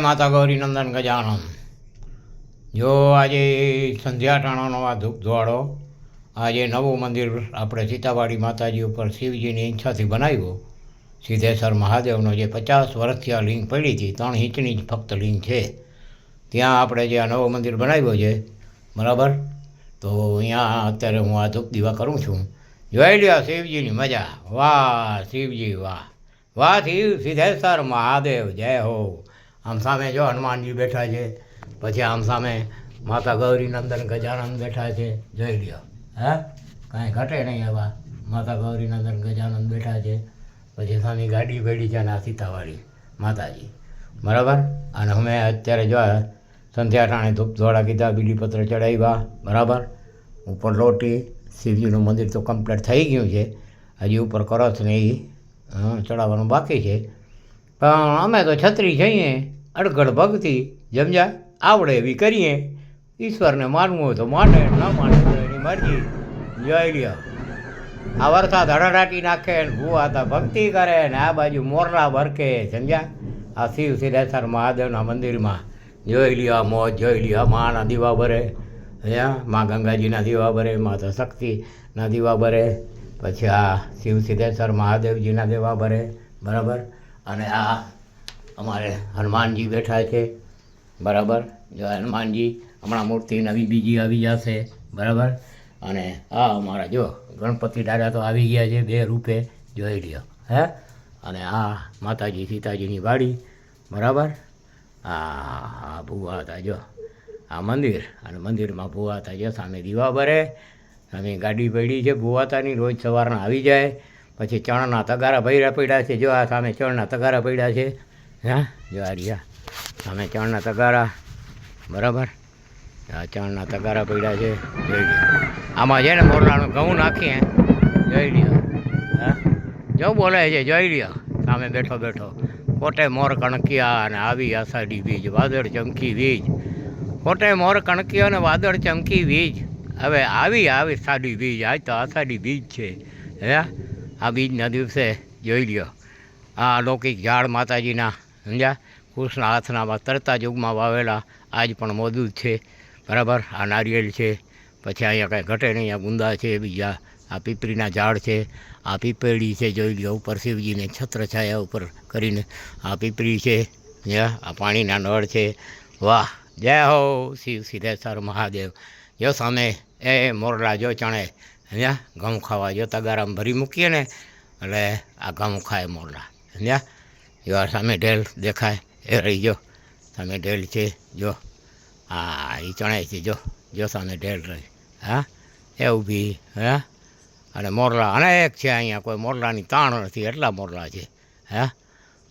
માતા ગૌરી નંદન ગજાનન. જો આજે સંધ્યા ટાણાનો આ ધૂપ ધોવાડો, આજે નવું મંદિર આપણે સીતાવાડી માતાજી ઉપર શિવજીની ઈચ્છાથી બનાવ્યું. સિદ્ધેશ્વર મહાદેવનો જે પચાસ વર્ષથી આ લિંગ પડી હતી, ત્રણ ઇંચની જ ફક્ત લિંગ છે. ત્યાં આપણે જે આ નવો મંદિર બનાવ્યો છે, બરાબર? તો અહીંયા અત્યારે હું આ ધૂપ દીવા કરું છું. જોઈ લ્યો શિવજીની મજા. વાહ, શિવજી વાહ. વાહ, શિવ સિદ્ધેશ્વર મહાદેવ. જય હો. આમ સામે જો હનુમાનજી બેઠા છે, પછી આમ સામે માતા ગૌરી નંદન ગજાનંદ બેઠા છે, જોઈ લ્યો. હે? કાંઈ ઘટે નહીં એવા માતા ગૌરી નંદન ગજાનંદ બેઠા છે, પછી સામે ગાડી બેડી છે અને આ સીતાવાળી માતાજી. બરાબર? અને અમે અત્યારે જો સંધ્યા ટાણે ધૂપ ધોળા કીધા, બીલીપત્ર ચડાવ્યા. બરાબર? ઉપર લોટી, શિવજીનું મંદિર તો કમ્પ્લીટ થઈ ગયું છે. હજી ઉપર કરસ ને એ ચડાવવાનું બાકી છે. પણ અમે તો છત્રી જઈએ અડગડ ભક્તિ, જમજા આવડે એવી કરીએ. ઈશ્વરને માનવું હોય તો માને, ન માને તો એની મરજી. જોઈ લ્યો આ વરસાદ હળડાટી નાખે ને ભૂવા તો ભક્તિ કરે ને આ બાજુ મોરલા ભરકે સમજ્યા? આ શિવ સિદ્ધેશ્વર મહાદેવના મંદિરમાં. જોઈ લ્યો આ મોજ જોઈ લ્યો માના દીવા ભરે. અહીંયા મા ગંગાજીના દીવા ભરે માતા શક્તિના દીવા ભરે. પછી આ શિવ સિદ્ધેશ્વર મહાદેવજીના દેવા ભરે. બરાબર? અને આ અમારે હનુમાનજી બેઠા છે. બરાબર? જો હનુમાનજી હમણાં મૂર્તિ નવી બીજી આવી જશે. બરાબર? અને આ અમારા જો ગણપતિ દાદા તો આવી ગયા છે બે રૂપે. જોઈ લ્યો. હે? અને આ માતાજી સીતાજીની વાડી. બરાબર? આ ભૂવા હતા જો. આ મંદિર. અને મંદિરમાં ભૂવા હતા જો. સામે દીવા ભરે. સામે ગાડી પડી છે. ભૂવાતાની રોજ સવારના આવી જાય. પછી ચણના તગારા ભર્યા પડ્યા છે. જો આ સામે ચણના તગારા પડ્યા છે. હા, જો આ રહ્યા. સામે ચણના તગારા. બરાબર? આ ચણના તગારા પડ્યા છે. જોઈ લ્યો. આમાં છે ને મોરલાનું ઘઉં નાખીએ. જોઈ લ્યો. હા? જો બોલે છે, જોઈ લ્યો. સામે બેઠો બેઠો. કોટે મોર કણકિયા અને આવી આસાડી બીજ, વાદળ ચમકી વીજ કોટે મોર કણકિયો અને વાદળ ચમકી વીજ હવે આવી આવી સાડી બીજ. આજ તો આસાડી બીજ છે. હે? આ બીજના દિવસે જોઈ લ્યો. આ અલૌકિક ઝાડ માતાજીના, સમજ્યા? કૃષ્ણ હાથનામાં તરતા યુગમાં વાવેલા, આજ પણ મોજૂદ છે. બરાબર? આ નારિયેળ છે. પછી અહીંયા કાંઈ ઘટે નહીં ગુંદા છે, બીજા આ પીપળીના ઝાડ છે. આ પીપળી છે, જોઈ લ્યો, ઉપર શિવજીને છત્ર છાયા ઉપર કરીને આ પીપળી છે આ પાણીના નળ છે. વાહ! જય હો, શિવ સિદ્ધેશ્વર મહાદેવ. જો સામે એ મોરલા જો ચણે સમજ્યા ઘઉં ખાવા જો તગારામાં ભરી મૂકીએ ને, એટલે આ ઘઉં ખાય મોરલા. સમજ્યા જો આ સામે ઢેલ દેખાય, એ રહી જો સામે ઢેલ છે, જો. હા એ ચણાય છે, જો. જો સામે ઢેલ રહી. હા? એ ઊભી, હા અને મોરલા અનેક છે અહીંયા, કોઈ મોરલાની તાણ નથી, એટલા મોરલા છે. હા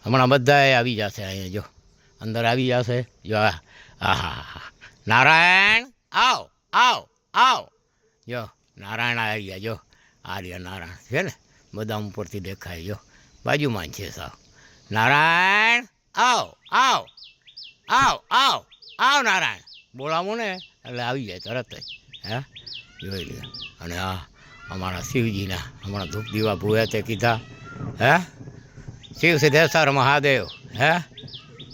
હમણાં બધાએ આવી જશે અહીંયા, જો. અંદર આવી જશે, જો હા હા નારાયણ, આવ આવ આવ. જો. નારાયણ આવી ગયા જો આર્ય નારાયણ છે ને? બદામ ઉપરથી દેખાય જો. બાજુમાં છે સાવ. નારાયણ, આવ આવ આવ આવ આવ નારાયણ. બોલાવું ને, એટલે આવી જાય તરત જ. હે? જોઈ લે અને આ અમારા શિવજીના હમણાં ધૂપ દીવા ભૂએ તે કીધા. હે? શિવ સિદ્ધેશ્વર મહાદેવ. હે?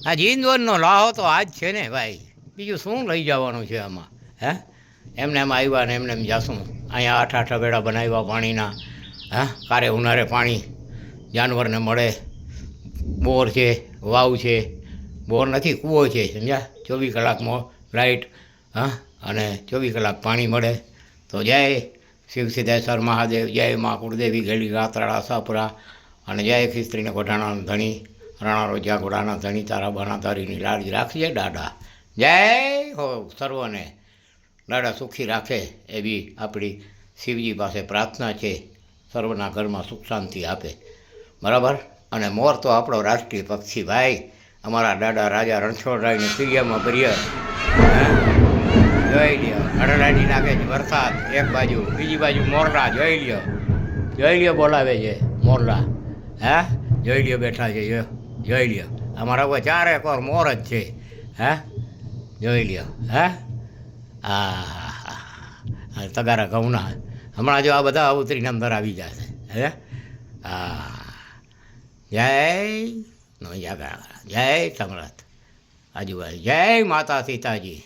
આ જીંદવનનો લાહો તો આજ છે ને ભાઈ. બીજું શું લઈ જવાનું છે આમાં? હે? એમને એમ આવ્યા ને એમને એમ જાશું અહીંયા આઠ આઠ અગેડા બનાવ્યા પાણીના. હા, કારે ઉનારે પાણી. જાનવરને મળે. બોર છે, વાવ છે. બોર નથી, કૂવો છે, સમજ્યા? ચોવીસ કલાકમાં લાઇટ હા, અને ચોવીસ કલાક પાણી મળે. તો જય શિવ સિદ્ધેશ્વર મહાદેવ, જય મા કુળદેવી, ગેલી, ગાતરાળા સાપરા અને જય ખિસ્ત્રીને ગોઢાણા ધણી રણા રોજા ઘોડાના ધણી, તારા બાના તારીની લાડી રાખજે, દાદા. જય હો સર્વને. દાદા સુખી રાખે એવી આપણી શિવજી પાસે પ્રાર્થના છે, સર્વના ઘરમાં સુખ શાંતિ આપે. બરાબર? અને મોર તો આપણો રાષ્ટ્રીય પક્ષી ભાઈ. અમારા દાદા રાજા રણછોડરાયની પ્રિયમાં પ્રિય? જોઈ લ્યો. અડડાડી નાખે છે વરસાદ, એક બાજુ, બીજી બાજુ મોરલા જોઈ લ્યો. જોઈ લ્યો બોલાવે છે મોરલા. હે? જોઈ લ્યો બેઠા છે જોઈ લ્યો. અમારા ચારે કોર મોર જ છે. હે? જોઈ લ્યો. હે? આ તગારા ઘઉંના. હમણાં જો આ બધા ઉતરીને અંદર આવી જશે. હે? હા જય નો જય સમરથ. આજુબાજુ. જય માતા સીતાજી.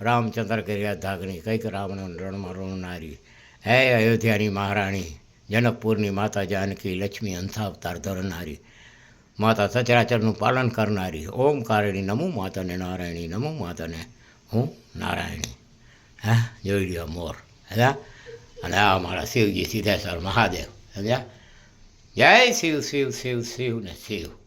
રામચંદ્ર કર્યા ધાગણી કંઈક રાવણ રણમાં રણનારી હે અયોધ્યાની મહારાણી. જનકપુરની માતા જાનકી, લક્ષ્મી અંથાવતાર ધરનારી. માતા સચરાચરનું પાલન કરનારી. ઓમકારિણી નમો માતાને નારાયણી, નમો માતાને હું નારાયણી. હા જોઈ લ્યો મોર હા અને આ મારા શિવજી સિદ્ધેશ્વર મહાદેવ સમજ્યા જય શિવ શિવ શિવ શિવ ને શિવ